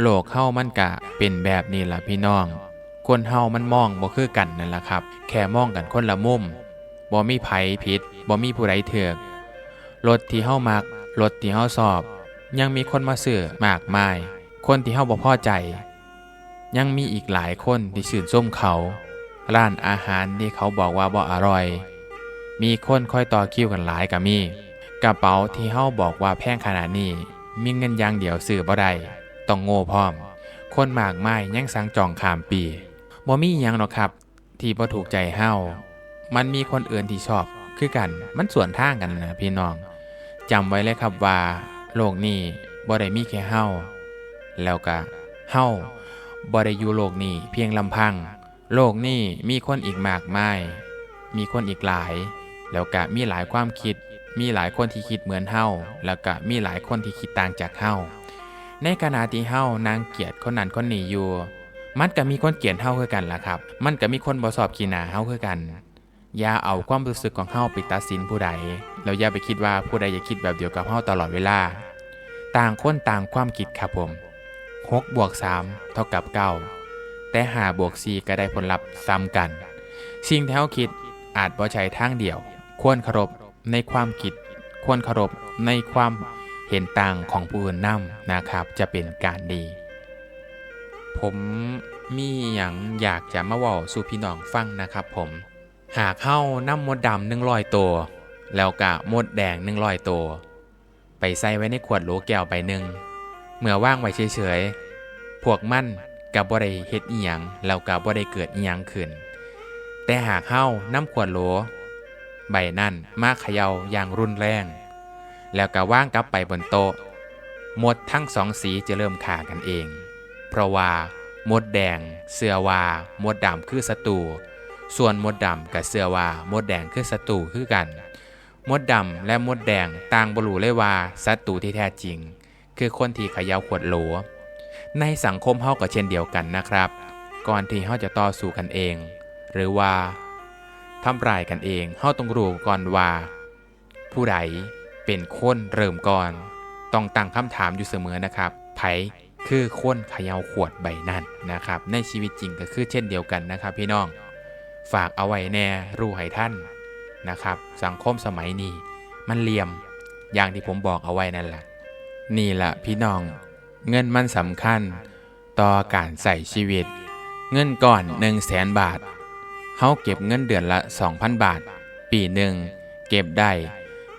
โลกเฮามันกะเป็นแบบนี้ล่ะพี่น้อง คนเฮามันมองบ่คือกันนั่นล่ะครับ แค่มองกันคนละมุมบ่มีไผผิดบ่มีผู้ใดเถือกรถที่เฮามักรถที่เฮาชอบ ยังมีคนมาซื้อมากมาย คนที่เฮาบ่พอใจ ยังมีอีกหลายคนที่ชื่นชมเขา ร้านอาหารที่เขาบอกว่าบ่อร่อย มีคนคอยต่อคิวกันหลายก็มี กระเป๋าที่เฮาบอกว่าแพงขนาดนี้ มีเงินอย่างเดียวซื้อบ่ได้ ต้องโง่พร้อม คนมากมายยังสังจองขามปีบ่มีหยังหรอกครับ ที่บ่ถูกใจเฮามันมีคนอื่นที่ชอบคือกันมันส่วนทางกันนะพี่น้องจำไว้เลยครับว่า โลกนี้บ่ได้มีแค่เฮาแล้วก็เฮาบ่ได้อยู่โลกนี้เพียงลำพัง โลกนี้มีคนอีกมากมาย มีคนอีกหลาย แล้วก็มีหลายความคิด มีหลายคนที่คิดเหมือนเฮาแล้วก็มีหลายคนที่คิดต่างจากเฮา ในขณะที่เฮานางเกียดคนนั้นคนนี้อยู่ มันก็มีคนเกลียดเฮาคือกันล่ะครับ มันก็มีคนบ่สอบขีหนาเฮาคือกัน อย่าเอาความรู้สึกของเฮาไปตัดสินผู้ใด แล้วอย่าไปคิดว่าผู้ใดจะคิดแบบเดียวกับเฮาตลอดเวลา ต่างคนต่างความคิดครับผม6บวก3เท่ากับ9แต่5บวก4ก็ได้ผลลัพธ์ซ้ำกัน สิ่งที่เฮาคิดอาจบ่ใช่ทางเดียว ควรเคารพในความคิด ควรเคารพในความ เห็นต่างของผู้อื่นนํนะครับ จะเป็นการดี ผมมีอย่างอยากจะมาว่าสู่พี่น้องฟังนะครับ ผม หากเข้าน้ำมดดำหนึ่งร้อยตัว แล้วกะมดแดงหนึ่งร้อยตัว ไปใส่ไว้ในขวดโหลแก้วใบหนึ่งเมื่อว่างไว้เฉยๆ พวกมันกับบ่ได้เฮ็ดอีหยังแล้วกับบ่ได้เกิดอีหยังขึ้น แต่หากเข้าน้ำขวดโหลใบนั่นมาเขย่าอย่างรุนแรง แล้วก็ว่างกลับไปบนโต๊ะมดทั้งสองสีจะเริ่มขากันเอง เพราะว่ามดแดงเสือว่ามดดำคือศัตรูส่วนมดดำกับเสือว่ามดแดงคือศัตรูคือกัน มดดำและมดแดงต่างบรูเลยว่าศัตรูที่แท้จริง คือคนที่ขย่าขวดโหล ในสังคมเฮาก็เช่นเดียวกันนะครับ ก่อนที่เฮาจะต่อสู้กันเอง หรือว่าทำร้ายกันเองเฮาต้องรู้ก่อนว่า ผู้ใด เป็นคนเริ่มก่อน ต้องตั้งคำถามอยู่เสมอนะครับ ไผคือคนเขย่าขวดใบนั้นนะครับ ในชีวิตจริงก็คือเช่นเดียวกันนะครับ พี่น้อง ฝากเอาไว้แน่รู้ให้ท่านนะครับ สังคมสมัยนี้มันเหลี่ยมอย่างที่ผมบอกเอาไว้นั่นแหละ นี่แหละพี่น้อง เงินมันสำคัญต่อการใส่ชีวิต เงินก่อน1 0 0 0 0แสนบาทเฮาเก็บเงินเดือนละ 2,000 บาท ปีหนึ่งเก็บได้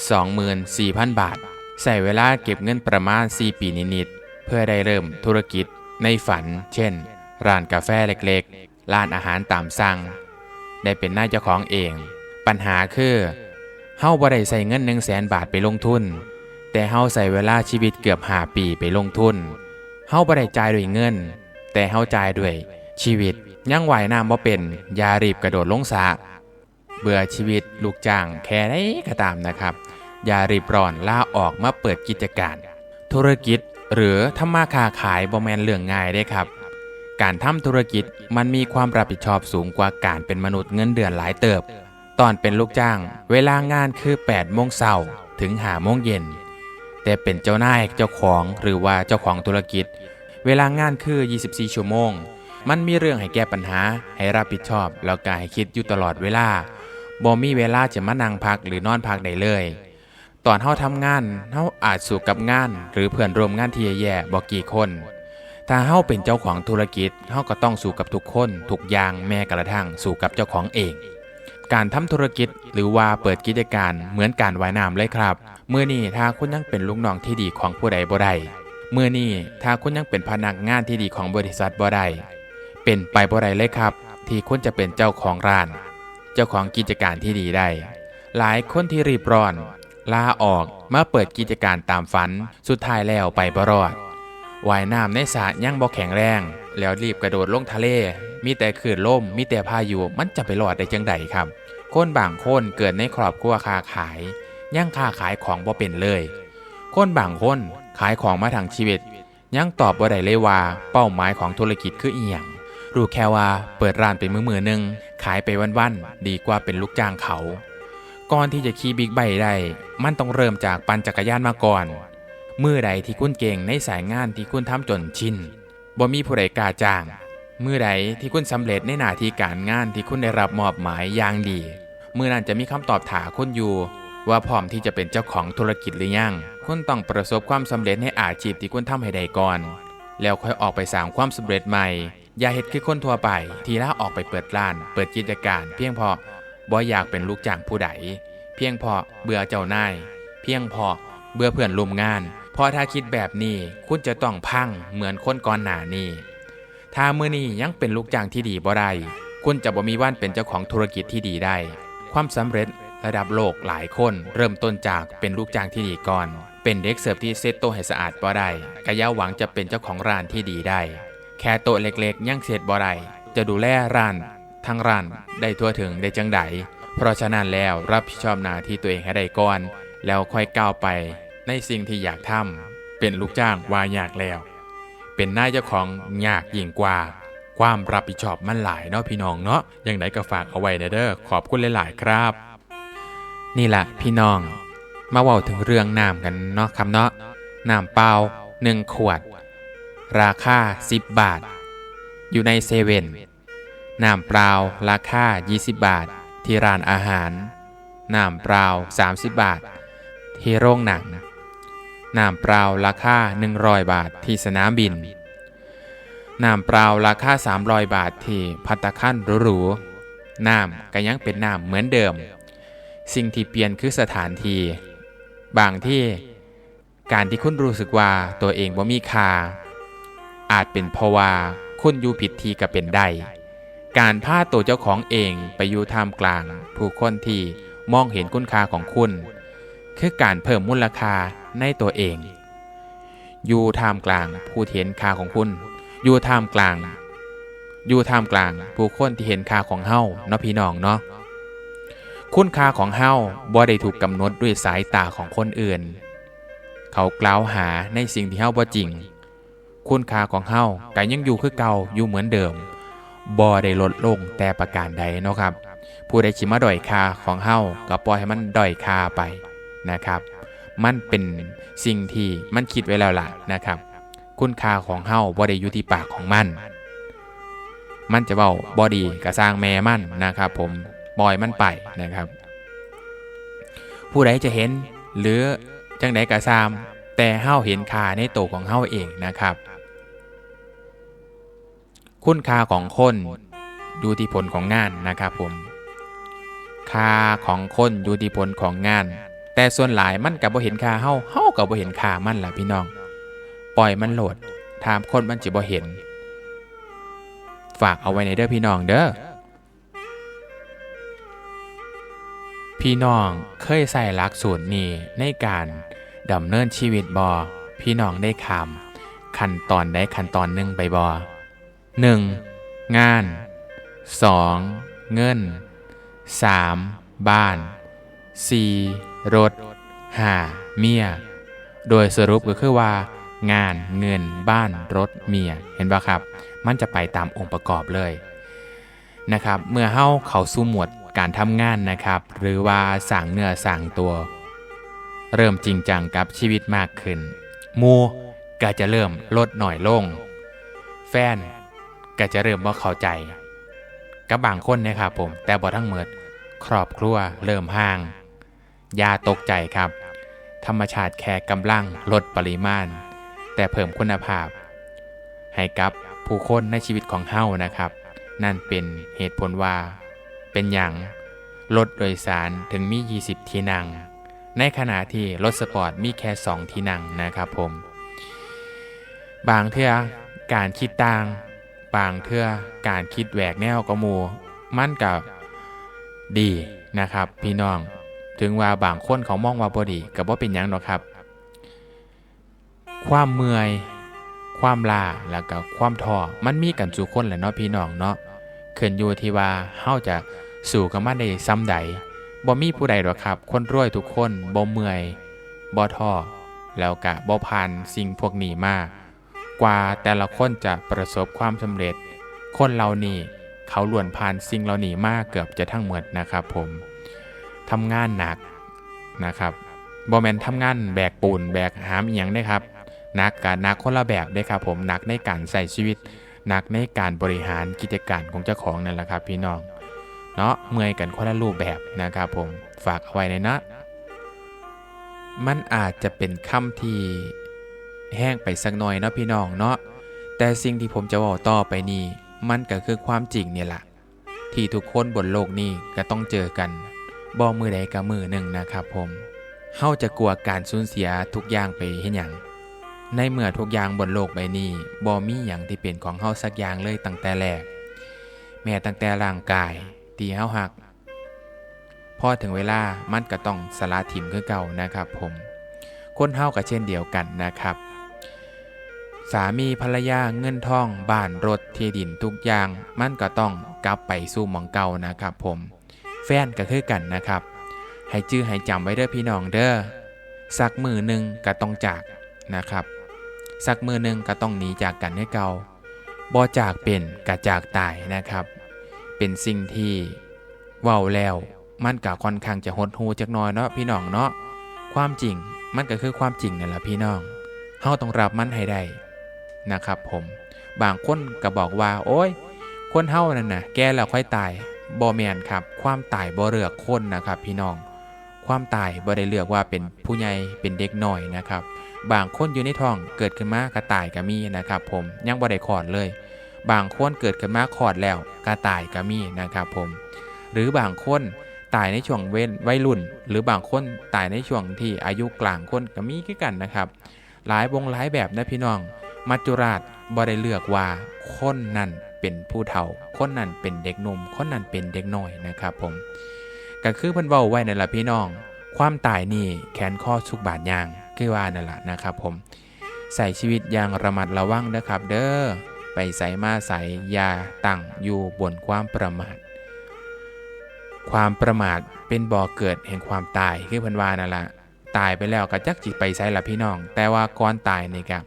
24,000 บาท ใส่เวลาเก็บเงินประมาณ 4 ปีนิดๆ เพื่อได้เริ่มธุรกิจในฝัน เช่น ร้านกาแฟเล็กๆ ร้านอาหารตามสั่ง ได้เป็นหน้าเจ้าของเอง ปัญหาคือเฮาบ่ได้ใส่เงิน1 0 0 0 0แสนบาทไปลงทุน แต่เฮาใส่เวลาชีวิตเกือบ5ปีไปลงทุน เฮาบ่ได้จ่ายด้วยเงิน แต่เฮาจ่ายด้วยชีวิตยังไหวน้ำบ่เป็นอยารีบกระโดดลงสระเบื่อชีวิตลูกจ้างแค่ไหนก็ตามนะครับ อย่ารีบร้อนล่าออกมาเปิดกิจการ ธุรกิจหรือทำมาค้าขายบ่แมนเรื่องง่ายได้ครับ การทำธุรกิจมันมีความรับผิดชอบสูงกว่าการเป็นมนุษย์เงินเดือนหลายเติบ ตอนเป็นลูกจ้าง เวลางานคือ8โมงเช้าถึง5โมงเย็น แต่เป็นเจ้านายเจ้าของหรือว่าเจ้าของธุรกิจ เวลางานคือ 24 ชั่วโมง มันมีเรื่องให้แก้ปัญหา ให้รับผิดชอบแล้วก็ให้คิดอยู่ตลอดเวลาบ่มีเวลาจะมานั่งพักหรือนอนพักได้เลย ตอนเฮาทำงานเฮาอาจสู้กับงาน หรือเพื่อนร่วมงานที่แย่ๆบ่กี่คน ถ้าเฮาเป็นเจ้าของธุรกิจเฮาก็ต้องสู้กับทุกคนทุกอย่างแม้กระทั่งสู้กับเจ้าของเอง การทำธุรกิจหรือว่าเปิดกิจการเหมือนการว่ายน้ำเลยครับเมื่อนี้ถ้าคุณยังเป็นลูกน้องที่ดีของผู้ใดบ่ได้เมื่อนี้ถ้าคุณยังเป็นพนักงานที่ดีของบริษัทบ่ได้เป็นไปบ่ได้เลยครับ ที่คุณจะเป็นเจ้าของร้าน เจ้าของกิจการที่ดีได้ หลายคนที่รีบร้อน ลาออกมาเปิดกิจการตามฝัน สุดท้ายแล้วไปบรอดว่ายน้ำในสระยังบ่แข็งแรง แล้วรีบกระโดดลงทะเล มีแต่คลื่นล่มมีแต่พายุมันจะไปรอดได้จังใดครับ คนบางคนเกิดในครอบครัวค้าขายยังค้าขายของบ่เป็นเลย คนบางคนขายของมาทางชีวิต ยังตอบบ่ได้เลยว่าเป้าหมายของธุรกิจคืออีหยังรู้แค่ว่าเปิดร้านเป็นมือมือหนึ่งขายไปวันๆดีกว่าเป็นลูกจ้างเขา ก่อนที่จะขี่บิ๊กไบค์ได้ มันต้องเริ่มจากปั่นจักรยานมาก่อน เมื่อใดที่คุณเก่งในสายงานที่คุณทำจนชิน บ่มีผู้ใดกล้าจ้าง เมื่อใดที่คุณสำเร็จในหน้าที่การงานที่คุณได้รับมอบหมายอย่างดี เมื่อนั้นจะมีคำตอบถาคุณอยู่ว่าพร้อมที่จะเป็นเจ้าของธุรกิจหรือยัง คุณต้องประสบความสำเร็จในอาชีพที่คุณทำให้ได้ก่อน แล้วค่อยออกไปสร้างความสำเร็จใหม่ อย่าเฮ็ดคือคนทั่วไป ที่ล่าออกไปเปิดร้าน เปิดกิจการ เพียงพราะ บ่อยากเป็นลูกจ้างผู้ใด เพียงพราะเบื่อเจ้านาย เพียงพราะเบื่อเพื่อนร่วมงานเพราะถ้าคิดแบบนี้คุณจะต้องพังเหมือนคนก่อนหน้านี้ ถ้ามือนี้ยังเป็นลูกจ้างที่ดีบ่ได้คุณจะบ่มีวันเป็นเจ้าของธุรกิจที่ดีได้ ความสำเร็จระดับโลกหลายคนเริ่มต้นจากเป็นลูกจ้างที่ดีก่อน เป็นเด็กเสิร์ฟที่เซตโตะให้สะอาดบ่ได้ก็อย่าหวังจะเป็นเจ้าของร้านที่ดีได้ แค่โต๊ะเล็กๆ ยังเสร็จบ่ได้จะดูแลร้าน ทั้งร้านได้ทั่วถึงได้จังใดเพราะฉะนั้นแล้วรับผิดชอบหน้าที่ตัวเองให้ได้ก่อน แล้วค่อยก้าวไปในสิ่งที่อยากทำเป็นลูกจ้างว่ายากแล้ว เป็นหน้าเจ้าของยากยิ่งกว่า ความรับผิดชอบมันหลายเนาะพี่น้องเนาะยังไงก็ฝากเอาไว้นะเด้อขอบคุณหลาย ๆ ครับ นี่แหละพี่น้อง มาเว้าถึงเรื่องน้ำกันเนาะครับเนาะน้ำเปล่า1ขวด ราคา 10 บาท อยู่ในเซเว่น น้ำเปล่าราคา 20 บาท ที่ร้านอาหาร น้ำเปล่า 30 บาท ที่โรงหนัง น้ำเปล่าราคา 100 บาท ที่สนามบิน น้ำเปล่าราคา 300 บาท ที่พัตตาคันหรูๆ น้ำก็ยังเป็นน้ำเหมือนเดิม สิ่งที่เปลี่ยนคือสถานที่ บางที่การที่คุณรู้สึกว่าตัวเองบ่ามีค่าอาจเป็นเพราะว่าคุณอยู่ผิดที่ก็เป็นได้ การพาตัวเจ้าของเองไปอยู่ท่ามกลางผู้คนที่มองเห็นคุณค่าของคุณ คือการเพิ่มมูลค่าในตัวเอง อยู่ท่ามกลางผู้เห็นค่าของคุณ อยู่ท่ามกลาง อยู่ท่ามกลางผู้คนที่เห็นค่าของเฮาเนาะพี่น้องเนาะคุณค่าของเฮาบ่ได้ถูกกำหนดด้วยสายตาของคนอื่น เขากล่าวหาในสิ่งที่เฮาบ่จริง คุณค่าของเฮาก็ยังอยู่คือเก่าอยู่เหมือนเดิม บ่ได้ลดลงแต่ประการใดเนาะครับ ผู้ใดชิมาด้อยค่าของเฮาก็ปล่อยให้มันด้อยค่าไปนะครับ มันเป็นสิ่งที่มันคิดไว้แล้วล่ะนะครับ คุณค่าของเฮาบ่ได้อยู่ที่ปากของมัน มันจะเว้าบ่ดีก็สร้างแม่มันนะครับ ผมปล่อยมันไปนะครับ ผู้ใดจะเห็นหรือจังใดก็ตามแต่เฮาเห็นค่าในตัวของเฮาเองนะครับ คุณค่าของคนอยู่ที่ผลของงานนะครับผมค่าของคนอยู่ที่ผลของงาน แต่ส่วนหลายมันกับบ่เห็นค่าเฮาเฮากับบ่เห็นค่ามันล่ะพี่น้อง ปล่อยมันโหลดถามคนมันจะบ่เห็น ฝากเอาไว้ในเด้อพี่น้องเด้อพี่น้องเคยใส่หลักสูตรนี้ในการดำเนินชีวิตบอพี่น้องได้คำขั้นตอนได้ขั้นตอนหนึ่งไปบอ หนึ่งงานสองเงินสามบ้านสี่รถห้าเมีย โดยสรุปก็คือว่า งานเงินบ้านรถเมียเห็นปะครับ มันจะไปตามองค์ประกอบเลยนะครับ เมื่อเฮาเขาสู่หมวดการทำงานนะครับ หรือว่าสั่งเนื้อสั่งตัว เริ่มจริงจังกับชีวิตมากขึ้นมูก็จะเริ่มลดหน่อยลง แฟน ก็จะเริ่มว่าเข้าใจกับบางคนนะครับผม แต่บ่ทั้งหมดครอบครัวเริ่มห่างยาตกใจครับ ธรรมชาติแค่กำลังลดปริมาณ แต่เพิ่มคุณภาพ ให้กับผู้คนในชีวิตของเฮานะครับ นั่นเป็นเหตุผลว่า เป็นอย่างรถโดยสารถึงมี 20 ที่นั่ง ในขณะที่รถสปอร์ตมีแค่ 2 ที่นั่งนะครับผม บางเทื่อการคิดต่าง บางเทื่อการคิดแหวกแนวกมูมันกับดีนะครับ พี่น้อง ถึงว่าบางคนเขามองว่าบ่ดีกับว่าเป็นยังหรอกครับ ความเมื่อย ความลาแล้วก็ความท้อมันมีกันสู่คนแหละเนาะพี่น้องเนาะขึ้นอยู่ที่ว่าเฮาจะสู่กับมันได้ซ้ำใดบ่มีผู้ใดหรอกครับ คนรวยทุกคนบ่เมื่อยบ่ท้อแล้วก็บ่ผ่านสิ่งพวกนี้มา กว่าแต่ละคนจะประสบความสำเร็จ คนเหล่านี้เขาล้วนผ่านสิ่งเหล่านี้มากเกือบจะทั้งหมดนะครับผมทำงานหนักนะครับบ่แมนทำงานแบกปูนแบกหามอีหยังเด้ครับหนักกะหนักคนละแบบเด้ครับผมหนักในการใส่ชีวิตหนักในการบริหารกิจการของเจ้าของนั่นแหละครับพี่น้องเนาะเมื่อยกันคนละรูปแบบนะครับผมฝากเอาไว้ในนะ มันอาจจะเป็นคำที่ แห้งไปสักหน่อยเนาะพี่น้องเนาะแต่สิ่งที่ผมจะบอกต่อไปนี้มันก็คือความจริงเนี่ยแหละที่ทุกคนบนโลกนี้ก็ต้องเจอกันบ่มือใดกับมือหนึ่งนะครับผมเฮาจะกลัวการสูญเสียทุกอย่างไปเห็นอย่างในเมื่อทุกอย่างบนโลกใบนี้บ่มีอย่างที่เป็นของเฮาสักอย่างเลยตั้งแต่แรก แม้ตั้งแต่ร่างกายที่เฮาหักพอถึงเวลามันก็ต้องสละถิ่มคือเก่านะครับผม คนเฮาก็เช่นเดียวกันนะครับ สามีภรรยาเงินทองบ้านรถที่ดินทุกอย่าง มันก็ต้องกลับไปสู่หมองเก่านะครับผม แฟนก็คือกันนะครับ ให้จื้อให้จำไว้เด้อพี่น้องเด้อสักมือหนึ่งก็ต้องจากนะครับสักมือหนึ่งก็ต้องหนีจากกันให้เก่าบ่จากเป็นกะจากตายนะครับ เป็นสิ่งที่เว้าแล้วมันก็ค่อนข้างจะหดหูจักน่อยเนาะพี่น้องเนาะความจริงมันก็คือความจริงนั่นแหละพี่น้องเฮาต้องรับมันให้ได้ นะครับผม บางคนก็บอกว่า โอ้ย คนเฮานั่นนะแก่แล้วค่อยตายบ่แมนครับ ความตายบ่เลือกคนนะครับ พี่น้อง ความตายบ่ได้เลือกว่าเป็นผู้ใหญ่เป็นเด็กน้อยนะครับ บางคนอยู่ในท้องเกิดขึ้นมากระตายก็มีนะครับ ผมยังบ่ได้คลอดเลย บางคนเกิดขึ้นมาคลอดแล้วกระตายก็มีนะครับผม หรือบางคนตายในช่วงเว้นวัยรุ่น หรือบางคนตายในช่วงที่อายุกลางคนก็มีคือกันนะครับ หลายวงหลายแบบนะพี่น้อง มัจจุราชบ่ได้เลือกว่าคนนั้นเป็นผู้เฒ่า คนนั้นเป็นเด็กหนุ่ม คนนั้นเป็นเด็กน้อยนะครับผมก็คือเพิ่นเว้าไว้นั่นล่ะพี่น้อง ความตายนี่แขนข้อสุกบาดยางคือว่านั่นล่ะนะครับผมใส่ชีวิตอย่างระมัดระวังนะครับ เด้อไปใส่มาใส่ยาตั้งอยู่บนความประมาท ความประมาทเป็นบ่อเกิดแห่งความตายคือเพิ่นว่านั่นล่ะตายไปแล้วก็จักจิตไปใส่ละพี่น้อง แต่ว่าก่อนตายนี่ครับ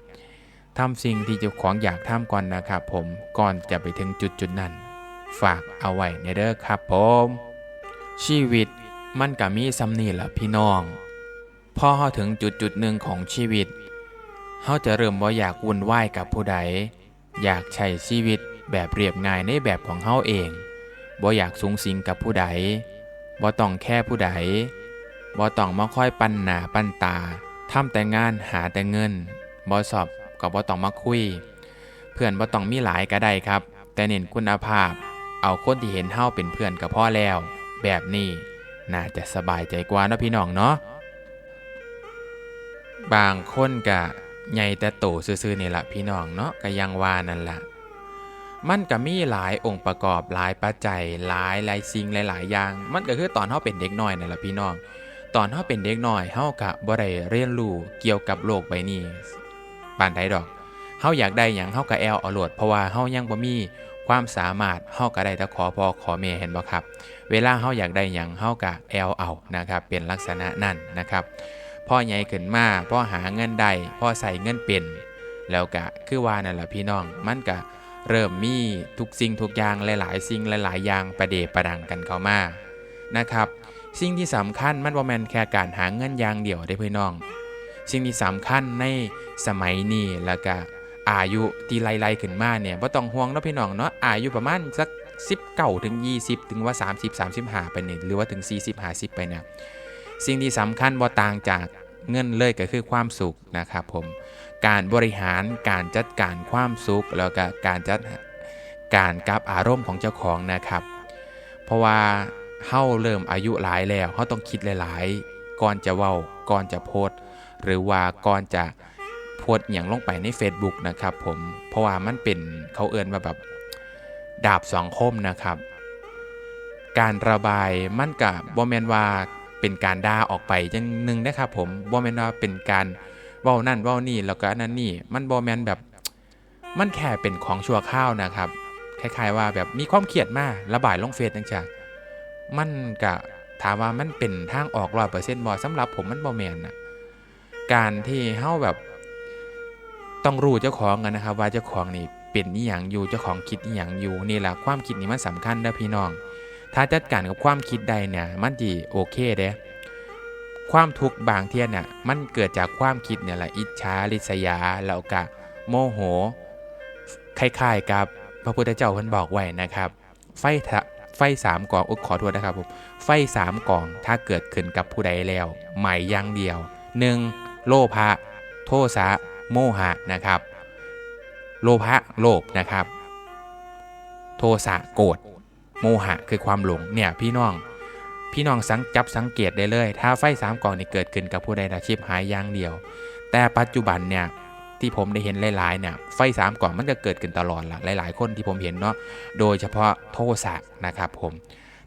ทำสิ่งที่เจ้าของอยากทำก่อนนะครับผมก่อนจะไปถึงจุดจุดๆนั้น ฝากเอาไว้ในเด้อครับผม ชีวิตมันก็มีซ้ำนี่แหละพี่น้องพอเฮาถึงจุดจุดๆหนึ่งของชีวิตเฮาจะเริ่มบ่อยากวุ่นวายกับผู้ใด อยากใช้ชีวิตแบบเรียบง่ายในแบบของเฮาเองบ่อยากสูงสิงกับผู้ใดบ่ต้องแค่ผู้ใดบ่ต้องมาค่อยปั้นหนาปั้นตาทำแต่งานหาแต่เงินบ่สอบ ก็บ่ต้องมาคุย เพื่อนบ่ต้องมีหลายก็ได้ครับ แต่เน้นคุณภาพ เอาคนที่เห็นเฮาเป็นเพื่อนกับพ่อแล้ว แบบนี้น่าจะสบายใจกว่าเนาะพี่น้องเนาะบางคนกะใหญ่แต่โตซื่อๆนี่ละพี่น้องเนาะก็ยังว่านั่นละมันก็มีหลายองค์ประกอบหลายปัจจัยหลายหลายสิ่งหลายๆอย่าง มันก็คือตอนเฮาเป็นเด็กน้อยนั่นละพี่น้อง ตอนเฮาเป็นเด็กน้อยเฮากะบ่ได้เรียนรู้เกี่ยวกับโลกใบนี้ ปานใดดอกเฮาอยากได้หยังเฮาก็แอลเอาโลดเพราะว่าเฮายังบ่มีความสามารถเฮาก็ได้แต่ขอพ่อขอแม่เห็นบ่ครับ เวลาเฮาอยากได้หยังเฮากะแอลเอานะครับ เป็นลักษณะนั่นนะครับพ่อใหญ่ขึ้นมาพ่อหาเงินได้พ่อใส่เงินเป็น แล้วกะคือว่านั่นแหละพี่น้องมันกะเริ่มมีทุกสิ่งทุกอย่างหลาย ๆ สิ่งหลาย ๆ อย่างประเดประดังกันเข้ามานะครับ สิ่งที่สำคัญมันบ่แม่นแค่การหาเงินอย่างเดียวได้พี่น้อง สิ่งที่สำคัญในสมัยนี้แล้วก็อายุที่ไล่ๆขึ้นมาเนี่ยบ่ต้องห่วงเนาะพี่น้องเนาะอายุประมาณสัก19ถึง 20 ถึงว่า 30 35 ไปเนี่ยหรือว่าถึง 40 50 ไปเนี่ยสิ่งที่สำคัญบ่ต่างจากเงินเลยก็คือความสุขนะครับผมการบริหารการจัดการความสุข แล้วก็การจัดการกับอารมณ์ของเจ้าของนะครับ เพราะว่าเฮาเริ่มอายุหลายแล้วเฮาต้องคิดหลาย ๆ ก่อนจะเว้าก่อนจะโพสต์ หรือว่าก่อนจะโพสอย่างลงไปใน Facebook นะครับผมเพราะว่ามันเป็นเขาเอินว่าแบบดาบสองคมนะครับ การระบายมันกับบ่แมนว่าเป็นการด่าออกไปจังหนึ่งนะครับผมบ่แมนว่าเป็นการเว้านั่นเว้านี่แล้วก็นนั้นนี่มันบ่แมนแบบมันแค่เป็นของชั่วข้าวนะครับคล้ายๆว่าแบบมีความเครียดมากระบายลงเฟซจังจักมันกะถามว่ามันเป็นทางออกร้อยเปอร์เซ็นต์บอสำหรับผมมันบ่แมนนะ การที่เฮาแบบต้องรู้เจ้าของกันนะครับ ว่าเจ้าของนี่เป็นอย่างอยู่เจ้าของคิดอย่างอยู่นี่แหละความคิดนี่มันสำคัญนะพี่น้อง ถ้าจัดการกับความคิดใดเนี่ย มันดีโอเคเด้ความทุกข์บางเที่ยเนี่ยมันเกิดจากความคิดเนี่ยแหละอิจฉาริษยาแล้วก็โมโหคล้ายๆกับพระพุทธเจ้าเพิ่นบอกไว้นะครับ ไฟไฟสามกองอุขอโทษนะครับผมไฟสามกองถ้าเกิดขึ้นกับผู้ใดแล้วหมายอย่างเดียว 1. โลภะโทสะโมหะนะครับ โลภะโลภนะครับ โทสะโกรธโมหะคือความหลงเนี่ยพี่น้อง พี่น้องสังจับสังเกตได้เลย ถ้าไฟสามกองนี่เกิดขึ้นกับผู้ใดอาชีพหายอย่างเดียว แต่ปัจจุบันเนี่ยที่ผมได้เห็นหลายๆเนี่ยไฟสามกล่องมันก็เกิดขึ้นตลอดละหลาย ๆ คนที่ผมเห็นเนาะโดยเฉพาะโทสะนะครับผม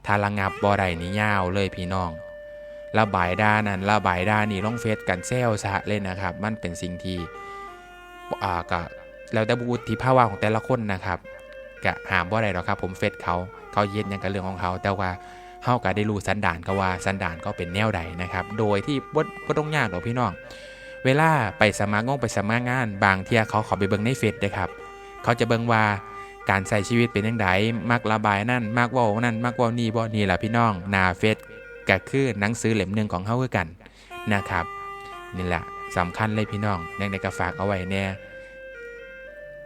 ถ้าระงับบอไดนี่ยาวเลยพี่น้อง ระบายด้านนั้นระบายด้านนี่ล่องเฟซกันเซลซะเลยนะครับ มันเป็นสิ่งที่อ่าก็แล้วแต่บุธิภาวะของแต่ละคนนะครับกะหามบ่าอะได้หรอกครับ ผมเฟซเขาเขาเย็นยังกับเรื่องของเขา แต่ว่าเฮาก็ได้รู้สันดานเขาว่าสันดานเขาเป็นแนวใดนะครับ โดยที่บ่บ่ต้องยากหรอกพี่น้อง เวลาไปสมัครงงไปสมัครงาน บางเที่ยเขาขอไปเบิ่งในเฟซเด้ครับ เขาจะเบิ่งว่าการใส่ชีวิตเป็นยังไงมักระบายนั่นมักว้านั่นมักว้านี่บ่นี่ล่ะพี่น้องนาเฟซ ก็คือหนังสือเล่มหนึ่งของเฮาคือกันนะครับนี่แหละสำคัญเลยพี่น้องในในกระฝากเอาไว้แน่